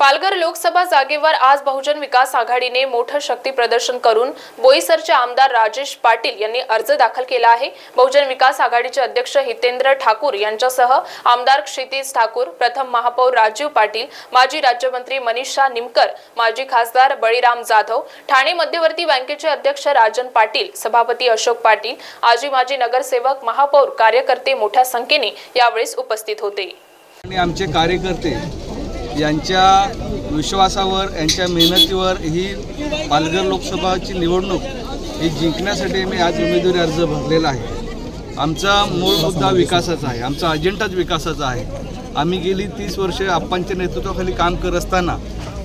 पालघर लोकसभा जागेवर आज बहुजन विकास आघाडीने मोठं शक्ती प्रदर्शन करून बोईसरचे आमदार राजेश पाटील यांनी अर्ज दाखल केला आहे. बहुजन विकास आघाडीचे अध्यक्ष हितेंद्र ठाकूर यांच्यासह आमदार क्षितिज ठाकूर प्रथम महापौर राजीव पाटील माजी राज्यमंत्री मनीषा निमकर माजी खासदार बळीराम जाधव ठाणे मध्यवर्ती बँकेचे अध्यक्ष राजन पाटील सभापती अशोक पाटील आजी माजी नगरसेवक महापौर कार्यकर्ते मोठ्या संख्येने यावेळेस उपस्थित होते. आणि आमचे कार्यकर्ते यांच्या विश्वासावर यांच्या मेहनतीवर ही पालघर लोकसभाची निवडणूक ही जिंकण्यासाठी मी आज उमेदवारी अर्ज भरलेला आहे. आमचा मूळ मुद्दा विकासाचा आहे. आमचा अजेंडाच विकासाचा आहे. आम्ही गेली तीस वर्षे आप्पांच्या नेतृत्वाखाली काम करत असताना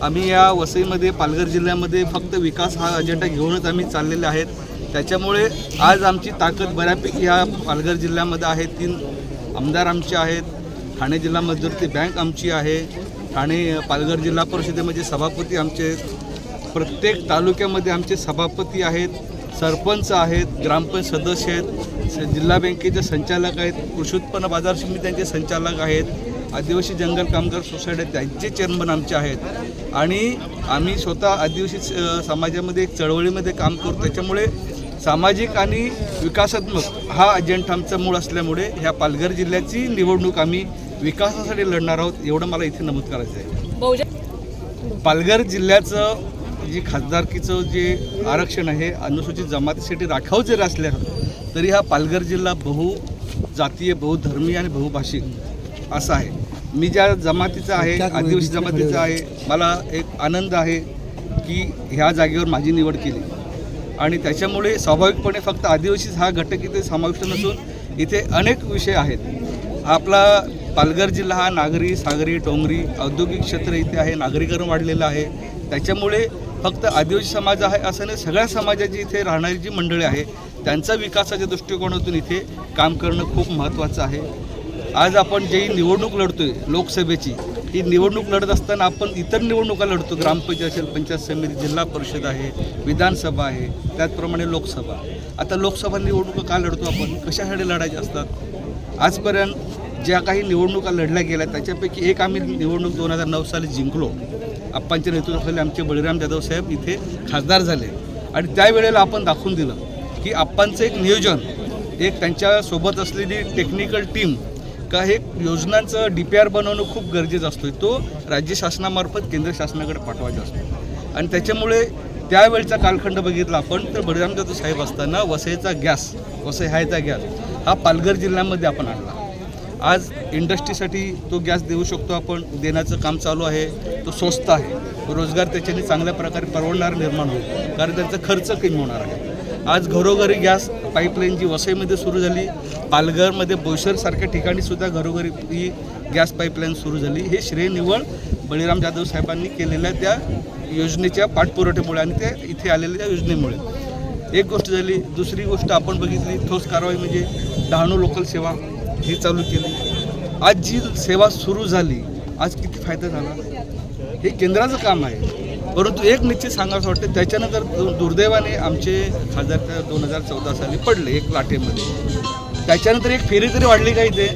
आम्ही या वसईमध्ये पालघर जिल्ह्यामध्ये फक्त विकास हा अजेंडा घेऊनच आम्ही चाललेले आहेत. त्याच्यामुळे आज आमची ताकद बऱ्यापैकी ह्या पालघर जिल्ह्यामध्ये आहे. तीन आमदार आमचे आहेत. ठाणे जिल्हा मध्यवर्ती बँक आमची आहे. आणि पालघर जिल्हा परिषदेमध्ये सभापती आमचे आहेत प्रत्येक तालुक्यामध्ये आमचे सभापती आहेत सरपंच आहेत ग्रामपंचायत सदस्य आहेत स- जिल्हा बँकेचे संचालक आहेत कृषी उत्पन्न बाजार समित्यांचे संचालक आहेत आदिवासी जंगल कामगार सोसायटी त्यांचे चेअरमन आमचे आहेत. आणि आम्ही स्वतः आदिवासी स- समाजामध्ये एक चळवळीमध्ये काम करतो त्याच्यामुळे सामाजिक आणि विकासात्मक हा अजेंडा आमचा मूळ असल्यामुळे ह्या पालघर जिल्ह्याची निवडणूक आम्ही विकासासाठी लढणार आहोत एवढं मला इथे नमूद करायचं आहे पालघर जिल्ह्याचं जे खासदारकीचं जे आरक्षण आहे अनुसूचित जमातीसाठी राखाव जरी असलं तरी हा पालघर जिल्हा बहु जातीय बहुधर्मीय आणि बहुभाषिक असा आहे. मी ज्या जमातीचा आहे आदिवासी जमातीचा आहे मला एक आनंद आहे की ह्या जागेवर माझी निवड केली. आणि त्याच्यामुळे स्वाभाविकपणे फक्त आदिवासीच हा घटक इथे समाविष्ट नसून इथे अनेक विषय आहेत. आपला पालघर जिल्हा हा नागरी सागरी डोंगरी औद्योगिक क्षेत्र इथे आहे नागरीकरण वाढलेलं आहे. त्याच्यामुळे फक्त आदिवासी समाज आहे असं नाही सगळ्या समाजाची इथे राहणारी जी मंडळी आहे त्यांचा विकासाच्या दृष्टिकोनातून इथे काम करणं खूप महत्त्वाचं आहे. आज आपण जी निवडणूक लढतोय लोकसभेची ही निवडणूक लढत असताना आपण इतर निवडणुका लढतो. ग्रामपंचायत असेल पंचायत समिती जिल्हा परिषद आहे विधानसभा आहे त्याचप्रमाणे लोकसभा. आता लोकसभा निवडणुका का लढतो आपण? कशासाठी लढायच्या असतात? आजपर्यंत ज्या काही निवडणुका लढल्या गेल्या त्याच्यापैकी एक आम्ही निवडणूक दोन हजार नऊ साली जिंकलो. आप्पांच्या नेतृत्वाखाली आमचे बळीराम जाधव साहेब इथे खासदार झाले. आणि त्यावेळेला आपण दाखवून दिलं की आप्पांचं एक नियोजन एक त्यांच्यासोबत असलेली टेक्निकल टीम का हे योजनांचं डी पी आर बनवणं खूप गरजेचं असतो तो राज्य शासनामार्फत केंद्र शासनाकडे पाठवायचा असतो. आणि त्याच्यामुळे त्यावेळचा कालखंड बघितला आपण तर बळीराम जाधव साहेब असताना वसईचा गॅस वसई हायचा गॅस हा पालघर जिल्ह्यामध्ये आपण आणला. आज इंडस्ट्रीसाठी तो गॅस देऊ शकतो आपण देण्याचं काम चालू आहे तो स्वस्त आहे. रोजगार त्याच्याने चांगल्या प्रकारे परवडणार निर्माण होईल. कारण त्यांचा खर्च कमी होणार आहे. आज घरोघरी गॅस पाईपलाईन जी वसईमध्ये सुरू झाली पालघरमध्ये बोईसरसारख्या ठिकाणीसुद्धा घरोघरी ही गॅस पाईपलाईन सुरू झाली. हे श्रेय निवळ बळीराम जाधव साहेबांनी केलेल्या त्या योजनेच्या पाठपुरवठ्यामुळे आणि त्या इथे आलेल्या त्या योजनेमुळे. एक गोष्ट झाली दुसरी गोष्ट आपण बघितली ठोस कारवाई म्हणजे डहाणू लोकल सेवा. ही चालू केली. आज जी सेवा सुरू झाली आज किती फायदा झाला? हे केंद्राचं काम आहे. परंतु एक निश्चित सांगावं वाटतं त्याच्यानंतर दुर्दैवाने आमचे खासदार त्या दोन हजार चौदा साली पडले एक लाटेमध्ये. त्याच्यानंतर एक फेरी तरी वाढली का इथे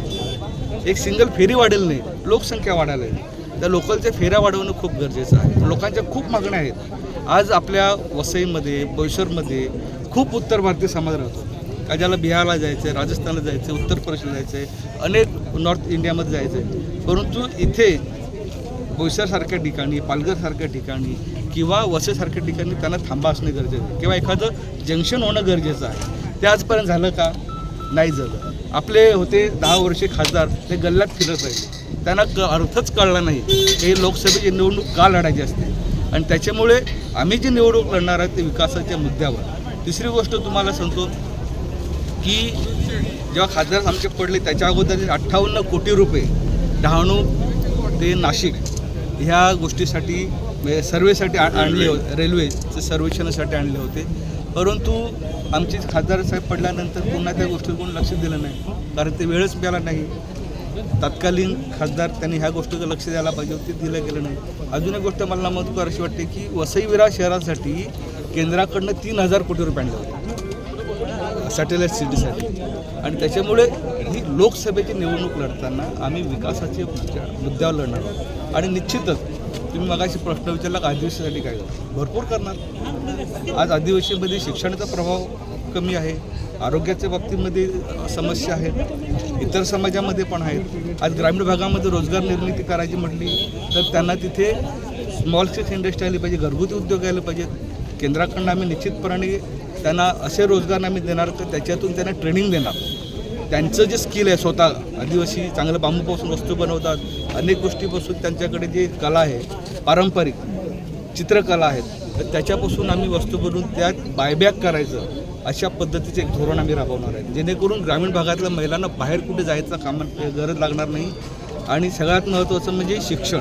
एक सिंगल फेरी वाढेल नाही. लोकसंख्या वाढायला आहे त्या लोकलच्या फेऱ्या वाढवणं खूप गरजेचं आहे. लोकांच्या खूप मागण्या आहेत. आज आपल्या वसईमध्ये बोईसरमध्ये खूप उत्तर भारतीय समाज राहतो. का ज्याला बिहारला जायचं आहे राजस्थानला जायचं आहे उत्तर प्रदेशला जायचं आहे अनेक नॉर्थ इंडियामध्ये जायचं आहे परंतु इथे बोईसरसारख्या ठिकाणी पालघरसारख्या ठिकाणी किंवा वसेसारख्या ठिकाणी त्यांना थांबा असणं गरजेचं आहे. किंवा एखादं जंक्शन होणं गरजेचं आहे. ते आजपर्यंत झालं का? नाही झालं. आपले होते दहा वर्षे खासदार ते गल्ल्यात फिरत राहिले. त्यांना क अर्थच कळला नाही. हे लोकसभेची निवडणूक का लढायची असते? आणि त्याच्यामुळे आम्ही जी निवडणूक लढणार आहे ते विकासाच्या मुद्द्यावर. तिसरी गोष्ट तुम्हाला सांगतो की जेव्हा खासदार आमचे पडले त्याच्या अगोदर अठ्ठावन्न कोटी रुपये डहाणू ते नाशिक ह्या गोष्टीसाठी म्हणजे सर्वेसाठी आणले होते रेल्वेचं सर्वेक्षणासाठी आणले होते. परंतु आमचे खासदार साहेब पडल्यानंतर पुन्हा त्या गोष्टीवर कोणी लक्ष दिलं नाही कारण ते वेळच मिळाला नाही. तत्कालीन खासदार त्यांनी ह्या गोष्टीचं लक्ष द्यायला पाहिजे होते ते दिलं गेलं नाही. अजून एक गोष्ट मला करावीशी वाटते की वसई विरार शहरासाठी केंद्राकडनं तीन हजार कोटी रुपये आणले होते. सॅटेलाईट सिटीसाठी. आणि त्याच्यामुळे ही लोकसभेची निवडणूक लढताना आम्ही विकासाचे मुद्द्यावर लढणार आहोत. आणि निश्चितच तुम्ही मगाशी प्रश्न विचारला का आदिवासीसाठी काय भरपूर करणार. आज आदिवासीमध्ये शिक्षणाचा प्रभाव कमी आहे. आरोग्याच्या बाबतीमध्ये समस्या आहेत. इतर समाजामध्ये पण आहेत. आज ग्रामीण भागामध्ये रोजगार निर्मिती करायची म्हटली तर त्यांना तिथे स्मॉल स्केल इंडस्ट्री आली पाहिजे घरगुती उद्योग आले पाहिजेत. केंद्राकडनं आम्ही निश्चितपणे त्यांना असे रोजगार आम्ही देणार तर त्याच्यातून त्यांना ट्रेनिंग देणार. त्यांचं जे स्किल आहे स्वतः आदिवासी चांगलं बांबूपासून वस्तू बनवतात अनेक गोष्टीपासून त्यांच्याकडे जे कला आहे पारंपरिक चित्रकला आहेत तर त्याच्यापासून आम्ही वस्तू बनवून त्यात बायबॅक करायचं अशा पद्धतीचे एक धोरण आम्ही राबवणार आहे. जेणेकरून ग्रामीण भागातल्या महिलांना बाहेर कुठे जायचं काम गरज लागणार नाही. आणि सगळ्यात महत्त्वाचं म्हणजे शिक्षण.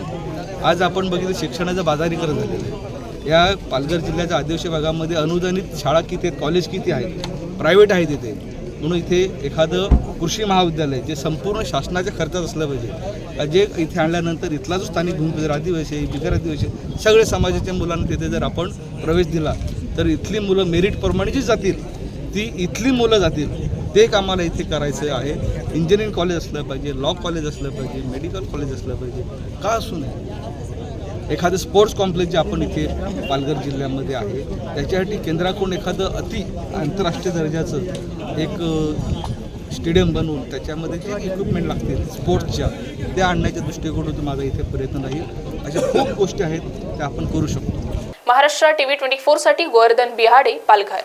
आज आपण बघितलं शिक्षणाचं बाजारीकरण झालेलं आहे. या पालघर जिल्ह्याच्या आदिवासी भागामध्ये अनुदानित शाळा किती आहेत कॉलेज किती आहेत प्रायव्हेट आहेत इथे. म्हणून इथे एखादं कृषी महाविद्यालय जे संपूर्ण शासनाच्या खर्चात असलं पाहिजे. जे इथे आणल्यानंतर इथला जो स्थानिक भूमिका आदिवासी आहे, बिगर आदिवासी आहे, सगळे समाजाच्या मुलांना तिथे जर आपण प्रवेश दिला तर इथली मुलं मेरिटप्रमाणे जी जातील ती इथली मुलं जातील ते कामाला इथे करायचं आहे. इंजिनिअरिंग कॉलेज असलं पाहिजे लॉ कॉलेज असलं पाहिजे मेडिकल कॉलेज असलं पाहिजे. का असू नये? एखादं स्पोर्ट्स कॉम्प्लेक्स जे आपण इथे पालघर जिल्ह्यामध्ये आहे त्याच्यासाठी केंद्राकडून एखादं अति आंतरराष्ट्रीय दर्जाचं एक स्टेडियम बनवून त्याच्यामध्ये जे इक्विपमेंट लागतील स्पोर्ट्सच्या त्या आणण्याच्या दृष्टिकोनातून माझा इथे प्रयत्न राहील. अशा खूप गोष्टी आहेत त्या आपण करू शकतो. महाराष्ट्र टीव्ही ट्वेंटी फोरसाठी गोवर्धन बिहाडे पालघर.